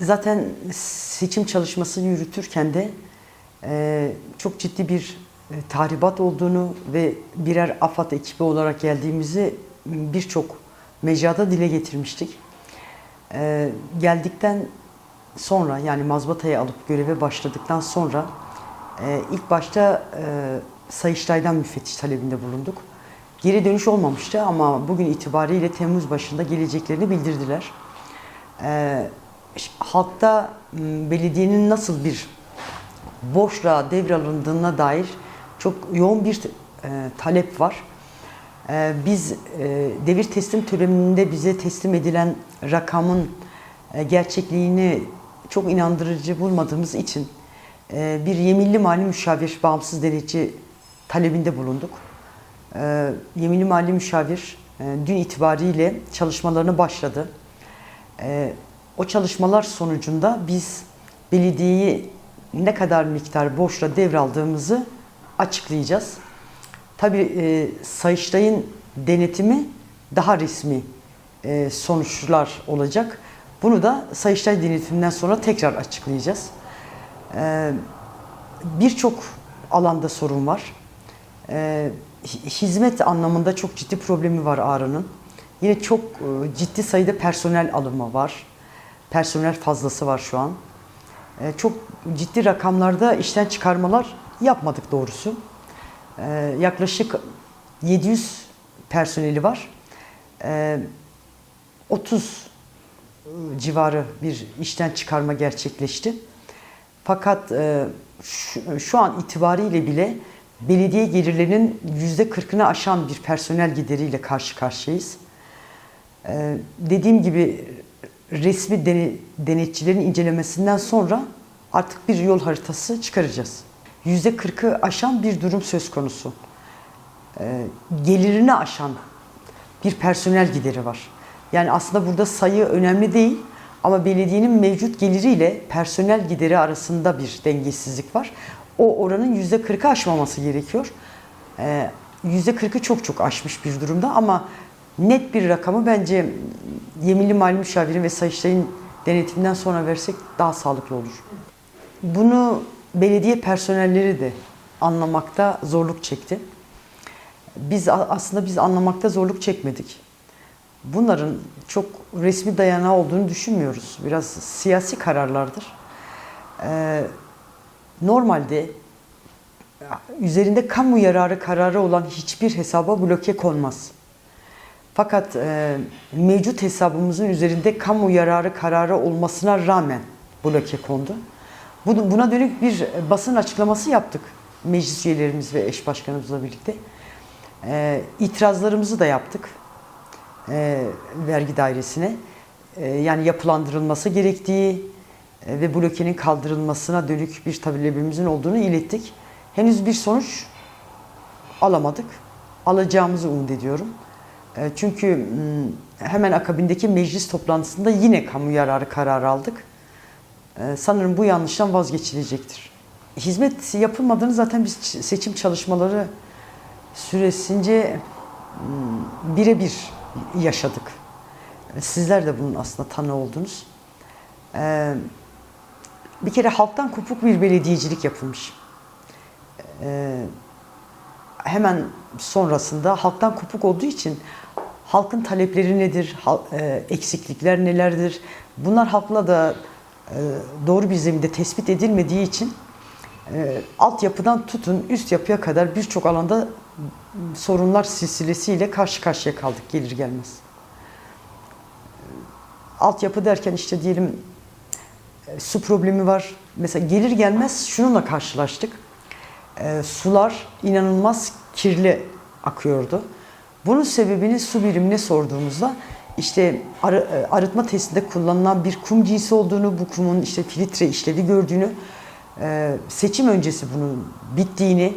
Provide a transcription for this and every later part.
Zaten seçim çalışmasını yürütürken de e, çok ciddi bir e, tahribat olduğunu ve birer AFAD ekibi olarak geldiğimizi birçok mecrada dile getirmiştik. E, geldikten sonra yani mazbatayı alıp göreve başladıktan sonra ilk başta Sayıştay'dan müfettiş talebinde bulunduk. Geri dönüş olmamıştı ama bugün itibariyle Temmuz başında geleceklerini bildirdiler. E, ş- halkta m, belediyenin nasıl bir borçla devralındığına dair çok yoğun bir e, talep var. E, biz e, devir teslim töreninde bize teslim edilen rakamın e, gerçekliğini çok inandırıcı bulmadığımız için e, bir yeminli mali müşavir, bağımsız denetçi talebinde bulunduk. E, yeminli mali müşavir e, dün itibariyle çalışmalarını başladı. E, o çalışmalar sonucunda biz belediyeyi ne kadar miktar borçla devraldığımızı açıklayacağız. Tabii e, Sayıştay'ın denetimi daha resmi e, sonuçlar olacak. Bunu da Sayıştay denetiminden sonra tekrar açıklayacağız. E, Birçok alanda sorun var. E, hi- hizmet anlamında çok ciddi problemi var Ağrı'nın. Yine çok e, ciddi sayıda personel alımı var. Personel fazlası var şu an. E, Çok ciddi rakamlarda işten çıkarmalar yapmadık doğrusu. E, Yaklaşık 700 personeli var. E, 30 civarı bir işten çıkarma gerçekleşti. Fakat şu, şu an itibariyle bile belediye gelirlerinin yüzde 40'ını aşan bir personel gideriyle karşı karşıyayız. E, dediğim gibi resmi dene- denetçilerin incelemesinden sonra artık bir yol haritası çıkaracağız. Yüzde 40'ı aşan bir durum söz konusu. E, gelirini aşan bir personel gideri var. Yani aslında burada sayı önemli değil ama belediyenin mevcut geliriyle personel gideri arasında bir dengesizlik var. O oranın yüzde 40'ı aşmaması gerekiyor. Ee, Yüzde 40'ı çok çok aşmış bir durumda ama net bir rakamı bence yeminli mali müşavirin ve Sayıştay'ın denetiminden sonra versek daha sağlıklı olur. Bunu belediye personelleri de anlamakta zorluk çekti. Biz aslında biz anlamakta zorluk çekmedik. Bunların çok resmi dayanağı olduğunu düşünmüyoruz. Biraz siyasi kararlardır. Ee, normalde üzerinde kamu yararı kararı olan hiçbir hesaba bloke konmaz. Fakat e, mevcut hesabımızın üzerinde kamu yararı kararı olmasına rağmen bloke kondu. Bu- Buna dönük bir basın açıklaması yaptık meclis üyelerimiz ve eş başkanımızla birlikte. E, itirazlarımızı da yaptık e, vergi dairesine. E, yani yapılandırılması gerektiği e, ve blokenin kaldırılmasına dönük bir talebimizin olduğunu ilettik. Henüz bir sonuç alamadık. Alacağımızı umut ediyorum. E, çünkü m, hemen akabindeki meclis toplantısında yine kamu yararı kararı aldık. E, sanırım bu yanlıştan vazgeçilecektir. Hizmet yapılmadığını zaten biz seçim çalışmaları süresince m, birebir yaşadık. Sizler de bunun aslında tanı oldunuz. Bir kere halktan kopuk bir belediyecilik yapılmış. Ee, hemen sonrasında halktan kopuk olduğu için halkın talepleri nedir, e, eksiklikler nelerdir? Bunlar halkla da e, doğru bir zeminde tespit edilmediği için e, altyapıdan tutun üst yapıya kadar birçok alanda sorunlar silsilesiyle karşı karşıya kaldık gelir gelmez. Altyapı derken işte diyelim su problemi var. Mesela gelir gelmez şununla karşılaştık. E, sular inanılmaz kirli akıyordu. Bunun sebebini su birimine sorduğumuzda işte arı- e, arıtma testinde kullanılan bir kum cinsi olduğunu, bu kumun işte filtre işlevi gördüğünü, e, seçim öncesi bunun bittiğini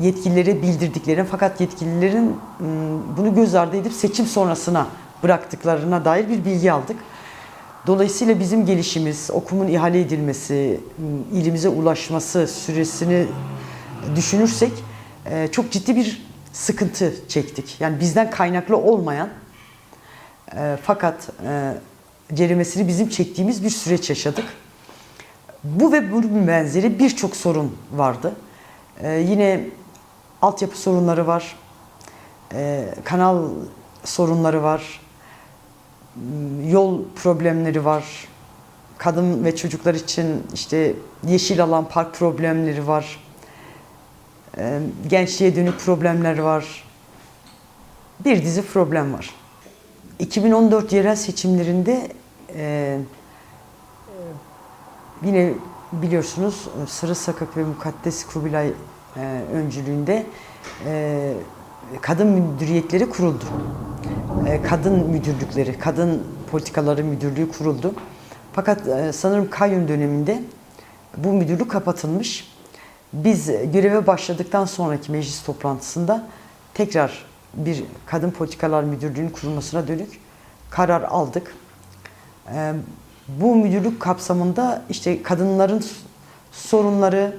yetkililere bildirdiklerini fakat yetkililerin bunu göz ardı edip seçim sonrasına bıraktıklarına dair bir bilgi aldık. Dolayısıyla bizim gelişimiz, okumun ihale edilmesi, ilimize ulaşması süresini düşünürsek e, çok ciddi bir sıkıntı çektik. Yani bizden kaynaklı olmayan e, fakat e, ceremesini bizim çektiğimiz bir süreç yaşadık. Bu ve bunun benzeri birçok sorun vardı. Yine altyapı sorunları var, kanal sorunları var, yol problemleri var, kadın ve çocuklar için işte yeşil alan park problemleri var, gençliğe dönük problemler var, bir dizi problem var. 2014 yerel seçimlerinde yine biliyorsunuz Sırı Sakık ve Mukaddes Kubilay e, öncülüğünde kadın müdüriyetleri kuruldu. E, kadın müdürlükleri, kadın politikaları müdürlüğü kuruldu. Fakat e, sanırım kayyum döneminde bu müdürlük kapatılmış. Biz göreve başladıktan sonraki meclis toplantısında tekrar bir kadın politikalar müdürlüğünün kurulmasına dönük karar aldık. Ee, Bu müdürlük kapsamında işte kadınların sorunları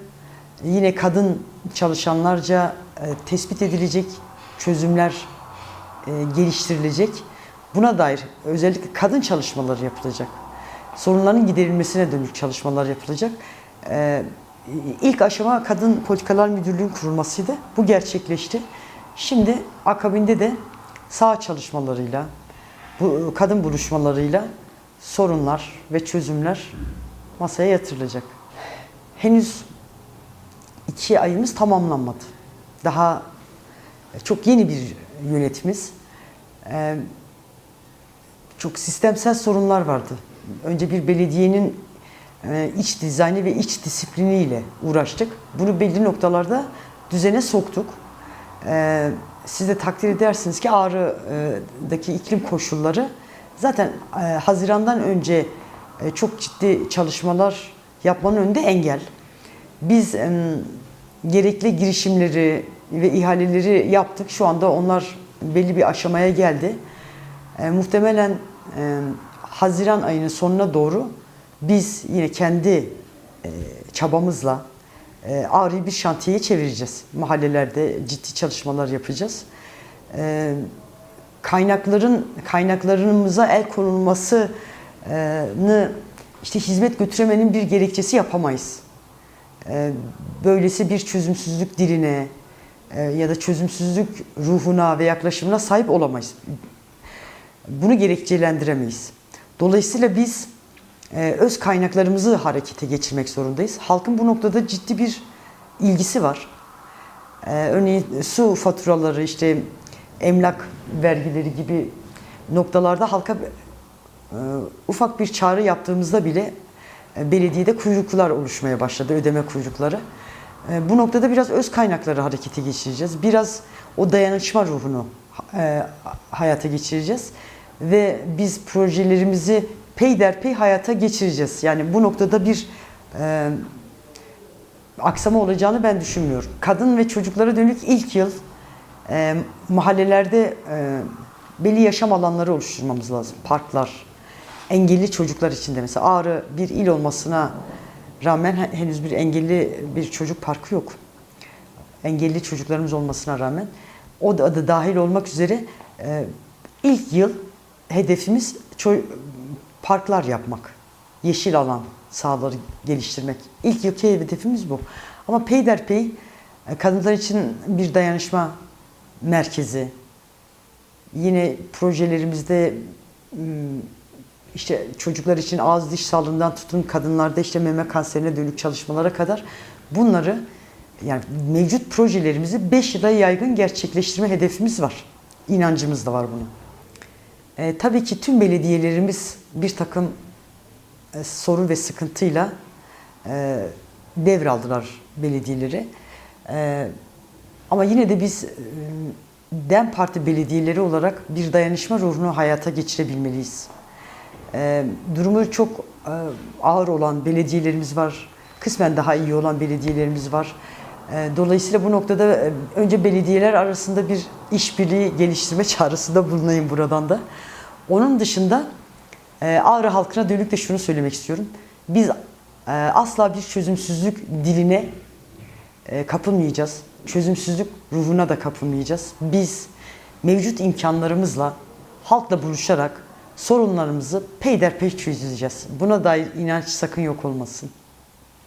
yine kadın çalışanlarca e, tespit edilecek çözümler e, geliştirilecek. Buna dair özellikle kadın çalışmaları yapılacak. Sorunların giderilmesine dönük çalışmalar yapılacak. Ee, İlk aşama Kadın Politikalar Müdürlüğü'nün kurulmasıydı. Bu gerçekleşti. Şimdi akabinde de sağ çalışmalarıyla, bu kadın buluşmalarıyla sorunlar ve çözümler masaya yatırılacak. Henüz iki ayımız tamamlanmadı. Daha çok yeni bir yönetimiz. Ee, çok sistemsel sorunlar vardı. Önce bir belediyenin e, iç dizaynı ve iç disipliniyle uğraştık. Bunu belli noktalarda düzene soktuk. Ee, Siz de takdir edersiniz ki Ağrı'daki iklim koşulları zaten e, Haziran'dan önce e, çok ciddi çalışmalar yapmanın önünde engel. Biz em, gerekli girişimleri ve ihaleleri yaptık. Şu anda onlar belli bir aşamaya geldi. E, muhtemelen e, Haziran ayının sonuna doğru biz yine kendi e, çabamızla e, Ağrı'yı bir şantiyeye çevireceğiz. Mahallelerde ciddi çalışmalar yapacağız. E, kaynakların kaynaklarımıza el konulmasını işte hizmet götüremenin bir gerekçesi yapamayız. E, böylesi bir çözümsüzlük diline ya da çözümsüzlük ruhuna ve yaklaşımına sahip olamayız. Bunu gerekçelendiremeyiz. Dolayısıyla biz e, öz kaynaklarımızı harekete geçirmek zorundayız. Halkın bu noktada ciddi bir ilgisi var. E, örneğin su faturaları, işte emlak vergileri gibi noktalarda halka e, ufak bir çağrı yaptığımızda bile e, belediyede kuyruklar oluşmaya başladı, ödeme kuyrukları. E, bu noktada biraz öz kaynakları harekete geçireceğiz. Biraz o dayanışma ruhunu e, hayata geçireceğiz. Ve biz projelerimizi peyderpey hayata geçireceğiz. Yani bu noktada bir e, aksama olacağını ben düşünmüyorum. Kadın ve çocuklara dönük ilk yıl e, mahallelerde e, belli yaşam alanları oluşturmamız lazım. Parklar, engelli çocuklar için de mesela Ağrı bir il olmasına rağmen he- henüz bir engelli bir çocuk parkı yok. Engelli çocuklarımız olmasına rağmen o da, da dahil olmak üzere e, ilk yıl hedefimiz parklar yapmak. Yeşil alan sahaları geliştirmek. İlk yılki hedefimiz bu. Ama peyderpey e, kadınlar için bir dayanışma merkezi. Yine projelerimizde işte çocuklar için ağız diş sağlığından tutun kadınlarda işte meme kanserine dönük çalışmalara kadar bunları yani mevcut projelerimizi 5 yıla yaygın gerçekleştirme hedefimiz var. İnancımız da var bunun. E, tabii ki tüm belediyelerimiz bir takım e, sorun ve sıkıntıyla e, devraldılar belediyeleri. E, ama yine de biz e, DEM Parti belediyeleri olarak bir dayanışma ruhunu hayata geçirebilmeliyiz. E, durumu çok e, ağır olan belediyelerimiz var. Kısmen daha iyi olan belediyelerimiz var. E, Dolayısıyla bu noktada e, önce belediyeler arasında bir işbirliği geliştirme çağrısında bulunayım buradan da. Onun dışında e, Ağrı halkına dönük de şunu söylemek istiyorum. Biz e, asla bir çözümsüzlük diline e, kapılmayacağız. çözümsüzlük ruhuna da kapılmayacağız. Biz mevcut imkanlarımızla halkla buluşarak sorunlarımızı peyderpey çözeceğiz. Buna dair inanç sakın yok olmasın.